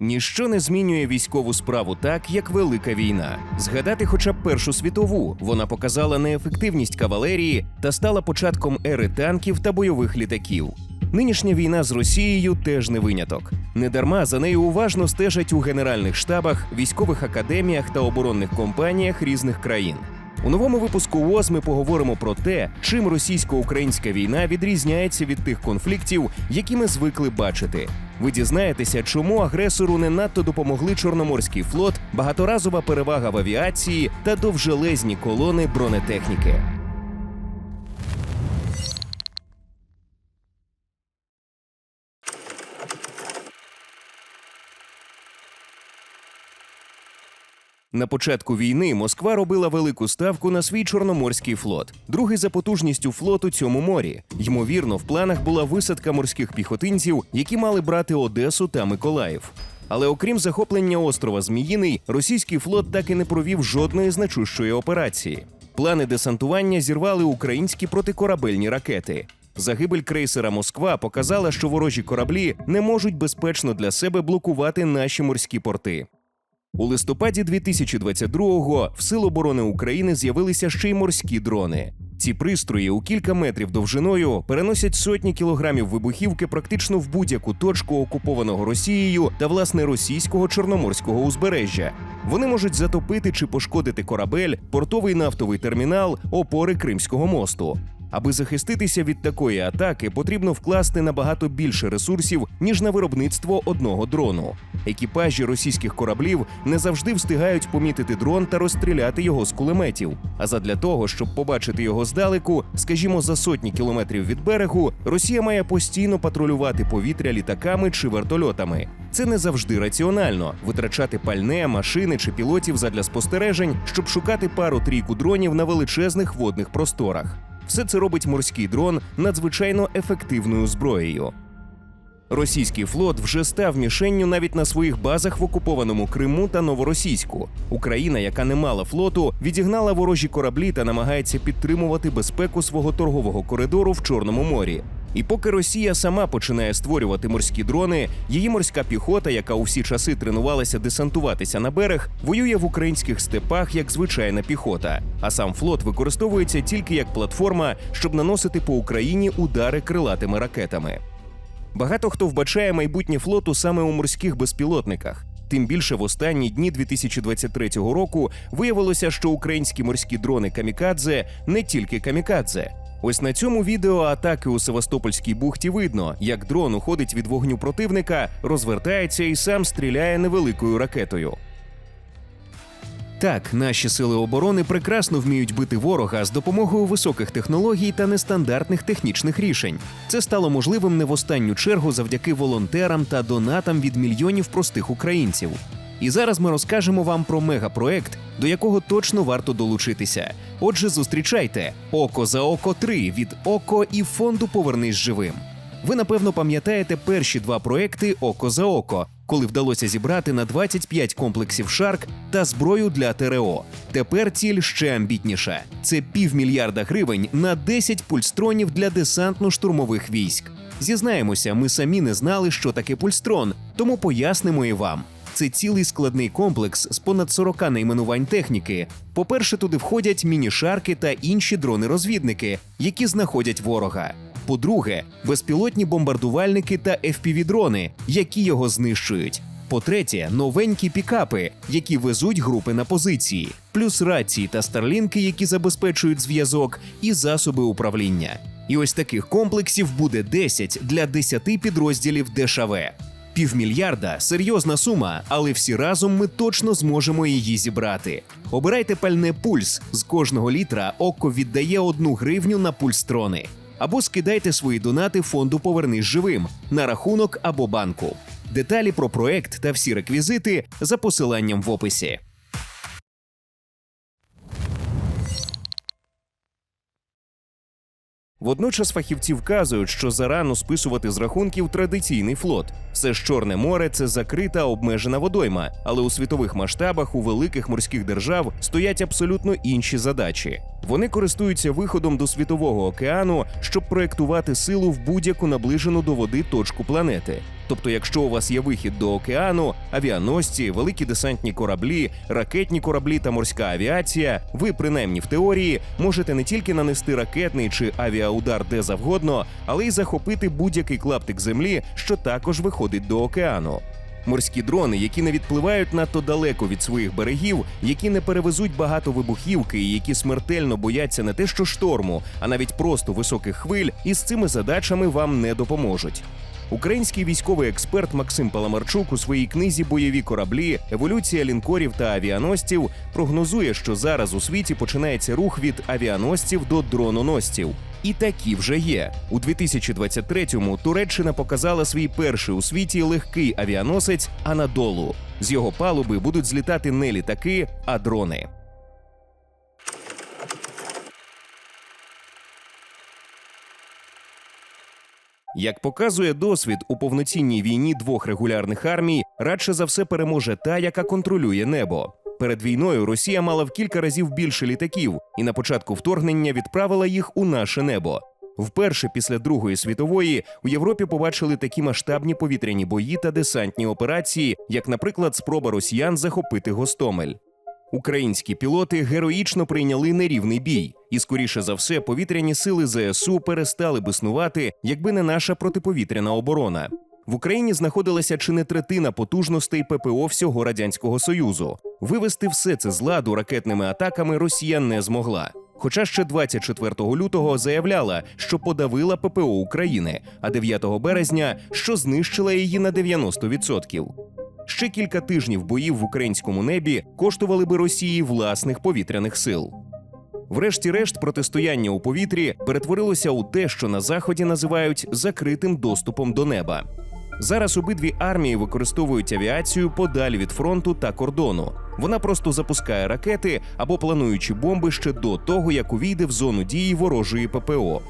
Ніщо не змінює військову справу так, як велика війна. Згадати хоча б Першу світову вона показала неефективність кавалерії та стала початком ери танків та бойових літаків. Нинішня війна з Росією теж не виняток. Недарма за нею уважно стежать у генеральних штабах, військових академіях та оборонних компаніях різних країн. У новому випуску ООС ми поговоримо про те, чим російсько-українська війна відрізняється від тих конфліктів, які ми звикли бачити. Ви дізнаєтеся, чому агресору не надто допомогли Чорноморський флот, багаторазова перевага в авіації та довжелезні колони бронетехніки. На початку війни Москва робила велику ставку на свій чорноморський флот, другий за потужністю флот у цьому морі. Ймовірно, в планах була висадка морських піхотинців, які мали брати Одесу та Миколаїв. Але окрім захоплення острова Зміїний, російський флот так і не провів жодної значущої операції. Плани десантування зірвали українські протикорабельні ракети. Загибель крейсера Москва показала, що ворожі кораблі не можуть безпечно для себе блокувати наші морські порти. У листопаді 2022-го в Сил оборони України з'явилися ще й морські дрони. Ці пристрої у кілька метрів довжиною переносять сотні кілограмів вибухівки практично в будь-яку точку окупованого Росією та власне російського чорноморського узбережжя. Вони можуть затопити чи пошкодити корабель, портовий нафтовий термінал, опори Кримського мосту. Аби захиститися від такої атаки, потрібно вкласти набагато більше ресурсів ніж на виробництво одного дрону. Екіпажі російських кораблів не завжди встигають помітити дрон та розстріляти його з кулеметів. А задля того, щоб побачити його здалеку, скажімо, за сотні кілометрів від берегу, Росія має постійно патрулювати повітря літаками чи вертольотами. Це не завжди раціонально витрачати пальне, машини чи пілотів задля спостережень, щоб шукати пару-трійку дронів на величезних водних просторах. Все це робить морський дрон надзвичайно ефективною зброєю. Російський флот вже став мішенню навіть на своїх базах в окупованому Криму та Новоросійську. Україна, яка не мала флоту, відігнала ворожі кораблі та намагається підтримувати безпеку свого торгового коридору в Чорному морі. І поки Росія сама починає створювати морські дрони, її морська піхота, яка у всі часи тренувалася десантуватися на берег, воює в українських степах як звичайна піхота. А сам флот використовується тільки як платформа, щоб наносити по Україні удари крилатими ракетами. Багато хто вбачає майбутнє флоту саме у морських безпілотниках. Тим більше в останні дні 2023 року виявилося, що українські морські дрони камікадзе не тільки камікадзе. Ось на цьому відео атаки у Севастопольській бухті видно, як дрон уходить від вогню противника, розвертається і сам стріляє невеликою ракетою. Так, наші сили оборони прекрасно вміють бити ворога з допомогою високих технологій та нестандартних технічних рішень. Це стало можливим не в останню чергу завдяки волонтерам та донатам від мільйонів простих українців. І зараз ми розкажемо вам про мегапроект, до якого точно варто долучитися. Отже, зустрічайте Око за око 3 від Око і фонду Повернись живим. Ви напевно пам'ятаєте перші два проекти Око за око, коли вдалося зібрати на 25 комплексів Шарк та зброю для ТРО. Тепер ціль ще амбітніша: це півмільярда гривень на 10 пульстронів для десантно-штурмових військ. Зізнаємося, ми самі не знали, що таке пульстрон, тому пояснимо і вам. Це цілий складний комплекс з понад 40 найменувань техніки. По-перше, туди входять міні-шарки та інші дрони-розвідники, які знаходять ворога. По-друге, безпілотні бомбардувальники та FPV-дрони, які його знищують. По-третє, новенькі пікапи, які везуть групи на позиції, плюс рації та старлінки, які забезпечують зв'язок, і засоби управління. І ось таких комплексів буде 10 для 10 підрозділів ДШВ. Півмільярда серйозна сума, але всі разом ми точно зможемо її зібрати. Обирайте пальне пульс. З кожного літра око віддає одну гривню на пульстрони. Або скидайте свої донати фонду Повернись живим на рахунок або банку. Деталі про проект та всі реквізити за посиланням в описі. Водночас фахівці вказують, що зарано списувати з рахунків традиційний флот. Все ж Чорне море це закрита обмежена водойма, але у світових масштабах у великих морських держав стоять абсолютно інші задачі. Вони користуються виходом до світового океану, щоб проєктувати силу в будь-яку наближену до води точку планети. Тобто, якщо у вас є вихід до океану, авіаносці, великі десантні кораблі, ракетні кораблі та морська авіація, ви принаймні в теорії можете не тільки нанести ракетний чи авіаудар де завгодно, але й захопити будь-який клаптик землі, що також виходить до океану. Морські дрони, які не відпливають надто далеко від своїх берегів, які не перевезуть багато вибухівки і які смертельно бояться не те, що шторму, а навіть просто високих хвиль, із цими задачами вам не допоможуть. Український військовий експерт Максим Паламарчук у своїй книзі Бойові кораблі, еволюція лінкорів та авіаносців прогнозує, що зараз у світі починається рух від авіаносців до дрононосців. І такі вже є. У 2023-му Туреччина показала свій перший у світі легкий авіаносець Анадолу. З його палуби будуть злітати не літаки, а дрони. Як показує досвід, у повноцінній війні двох регулярних армій радше за все переможе та, яка контролює небо. Перед війною Росія мала в кілька разів більше літаків і на початку вторгнення відправила їх у наше небо. Вперше після Другої світової у Європі побачили такі масштабні повітряні бої та десантні операції, як, наприклад, спроба росіян захопити Гостомель. Українські пілоти героїчно прийняли нерівний бій, і скоріше за все, повітряні сили ЗСУ перестали б існувати, якби не наша протиповітряна оборона. В Україні знаходилася чи не третина потужностей ППО всього радянського союзу. Вивести все це з ладу ракетними атаками Росія не змогла. Хоча ще 24 лютого заявляла, що подавила ППО України, а 9 березня, що знищила її на 90%. Ще кілька тижнів боїв в українському небі коштували би Росії власних повітряних сил. Врешті-решт, протистояння у повітрі перетворилося у те, що на заході називають закритим доступом до неба. Зараз обидві армії використовують авіацію подалі від фронту та кордону. Вона просто запускає ракети або плануючи бомби ще до того, як увійде в зону дії ворожої ППО.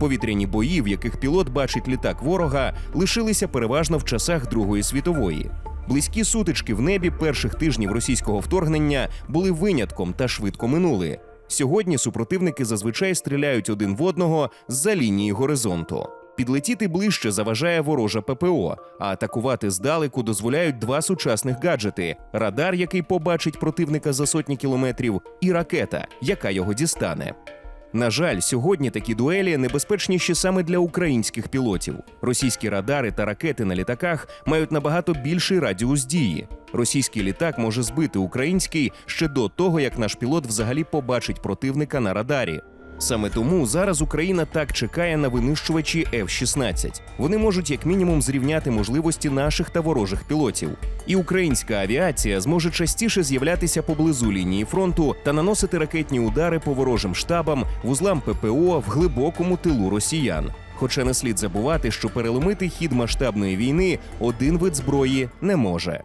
Повітряні бої, в яких пілот бачить літак ворога, лишилися переважно в часах Другої світової. Близькі сутички в небі перших тижнів російського вторгнення були винятком та швидко минули. Сьогодні супротивники зазвичай стріляють один в одного з-за лінії горизонту. Підлетіти ближче заважає ворожа ППО, а атакувати здалеку дозволяють два сучасних гаджети: радар, який побачить противника за сотні кілометрів, і ракета, яка його дістане. На жаль, сьогодні такі дуелі небезпечніші саме для українських пілотів. Російські радари та ракети на літаках мають набагато більший радіус дії. Російський літак може збити український ще до того, як наш пілот взагалі побачить противника на радарі. Саме тому зараз Україна так чекає на винищувачі F-16. Вони можуть як мінімум зрівняти можливості наших та ворожих пілотів. І українська авіація зможе частіше з'являтися поблизу лінії фронту та наносити ракетні удари по ворожим штабам, вузлам ППО в глибокому тилу росіян. Хоча не слід забувати, що переломити хід масштабної війни один вид зброї не може.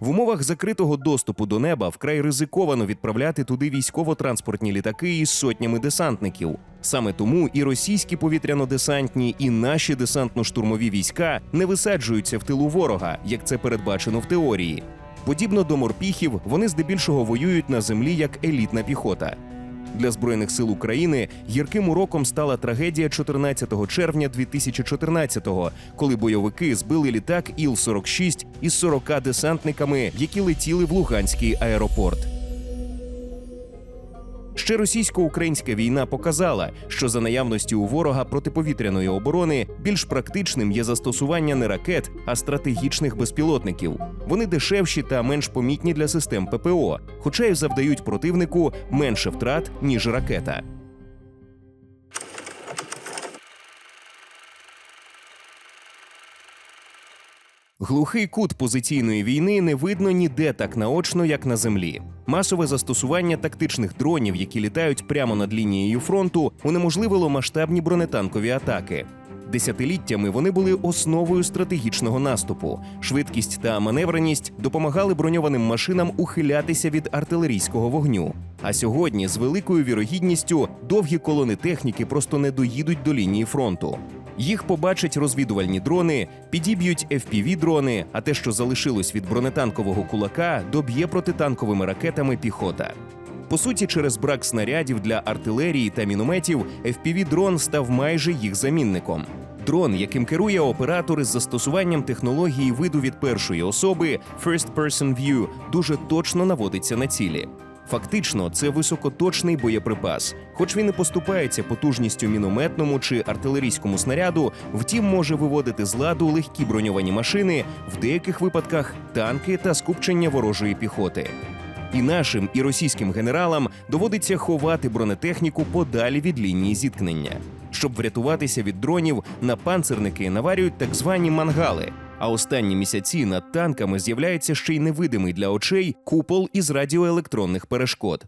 В умовах закритого доступу до неба вкрай ризиковано відправляти туди військово-транспортні літаки із сотнями десантників. Саме тому і російські повітряно-десантні, і наші десантно-штурмові війська не висаджуються в тилу ворога, як це передбачено в теорії. Подібно до морпіхів, вони здебільшого воюють на землі як елітна піхота. Для збройних сил України гірким уроком стала трагедія 14 червня 2014-го, коли бойовики збили літак Іл-46 із 40 десантниками, які летіли в Луганський аеропорт. Ще російсько-українська війна показала, що за наявності у ворога протиповітряної оборони більш практичним є застосування не ракет, а стратегічних безпілотників. Вони дешевші та менш помітні для систем ППО, хоча й завдають противнику менше втрат ніж ракета. Глухий кут позиційної війни не видно ніде так наочно, як на землі. Масове застосування тактичних дронів, які літають прямо над лінією фронту, унеможливило масштабні бронетанкові атаки. Десятиліттями вони були основою стратегічного наступу. Швидкість та маневреність допомагали броньованим машинам ухилятися від артилерійського вогню. А сьогодні, з великою вірогідністю, довгі колони техніки просто не доїдуть до лінії фронту. Їх побачать розвідувальні дрони, підіб'ють fpv дрони, а те, що залишилось від бронетанкового кулака, доб'є протитанковими ракетами піхота. По суті, через брак снарядів для артилерії та мінометів, FPV-дрон став майже їх замінником. Дрон, яким керує оператор із застосуванням технології виду від першої особи First Person View, дуже точно наводиться на цілі. Фактично, це високоточний боєприпас. Хоч він і поступається потужністю мінометному чи артилерійському снаряду, втім може виводити з ладу легкі броньовані машини, в деяких випадках танки та скупчення ворожої піхоти. І нашим, і російським генералам доводиться ховати бронетехніку подалі від лінії зіткнення. Щоб врятуватися від дронів, на панцерники наварюють так звані мангали. А останні місяці над танками з'являється ще й невидимий для очей купол із радіоелектронних перешкод.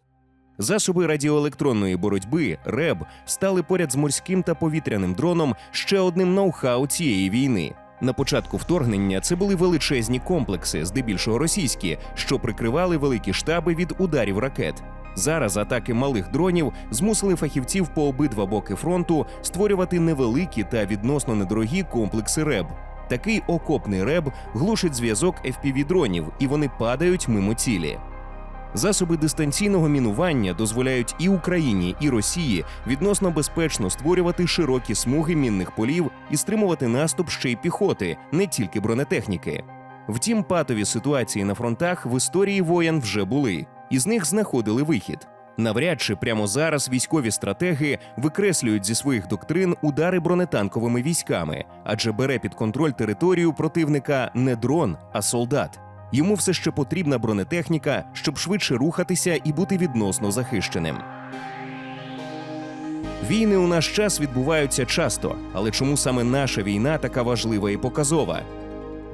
Засоби радіоелектронної боротьби РЕБ стали поряд з морським та повітряним дроном ще одним ноу-хау цієї війни. На початку вторгнення це були величезні комплекси, здебільшого російські, що прикривали великі штаби від ударів ракет. Зараз атаки малих дронів змусили фахівців по обидва боки фронту створювати невеликі та відносно недорогі комплекси РЕБ. Такий окопний РЕБ глушить зв'язок FPV-дронів, і вони падають мимо цілі. Засоби дистанційного мінування дозволяють і Україні, і Росії відносно безпечно створювати широкі смуги мінних полів і стримувати наступ ще й піхоти, не тільки бронетехніки. Втім, патові ситуації на фронтах в історії воєн вже були, і з них знаходили вихід. Навряд чи прямо зараз військові стратеги викреслюють зі своїх доктрин удари бронетанковими військами, адже бере під контроль територію противника не дрон, а солдат. Йому все ще потрібна бронетехніка, щоб швидше рухатися і бути відносно захищеним. Війни у наш час відбуваються часто, але чому саме наша війна така важлива і показова?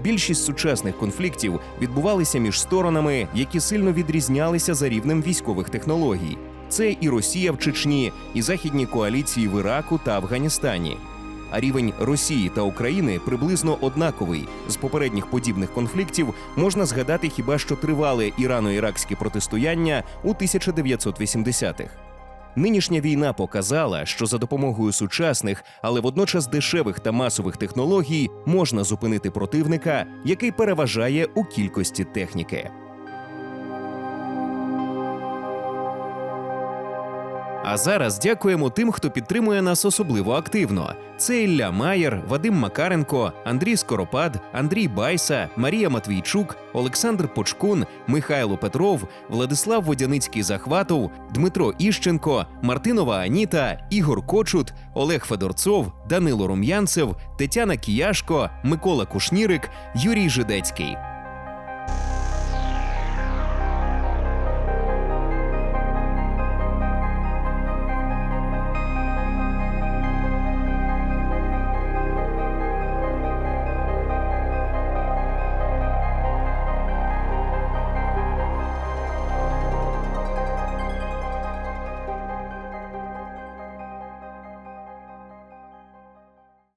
Більшість сучасних конфліктів відбувалися між сторонами, які сильно відрізнялися за рівнем військових технологій. Це і Росія в Чечні, і західні коаліції в Іраку та Афганістані. А рівень Росії та України приблизно однаковий. З попередніх подібних конфліктів можна згадати хіба що тривале ірано-іракське протистояння у 1980-х. Нинішня війна показала, що за допомогою сучасних, але водночас дешевих та масових технологій можна зупинити противника, який переважає у кількості техніки. А зараз дякуємо тим, хто підтримує нас особливо активно. Це Ілля Маєр, Вадим Макаренко, Андрій Скоропад, Андрій Байса, Марія Матвійчук, Олександр Почкун, Михайло Петров, Владислав Водяницький Захватов, Дмитро Іщенко, Мартинова Аніта, Ігор Кочут, Олег Федорцов, Данило Рум'янцев, Тетяна Кіяшко, Микола Кушнірик, Юрій Жидецький.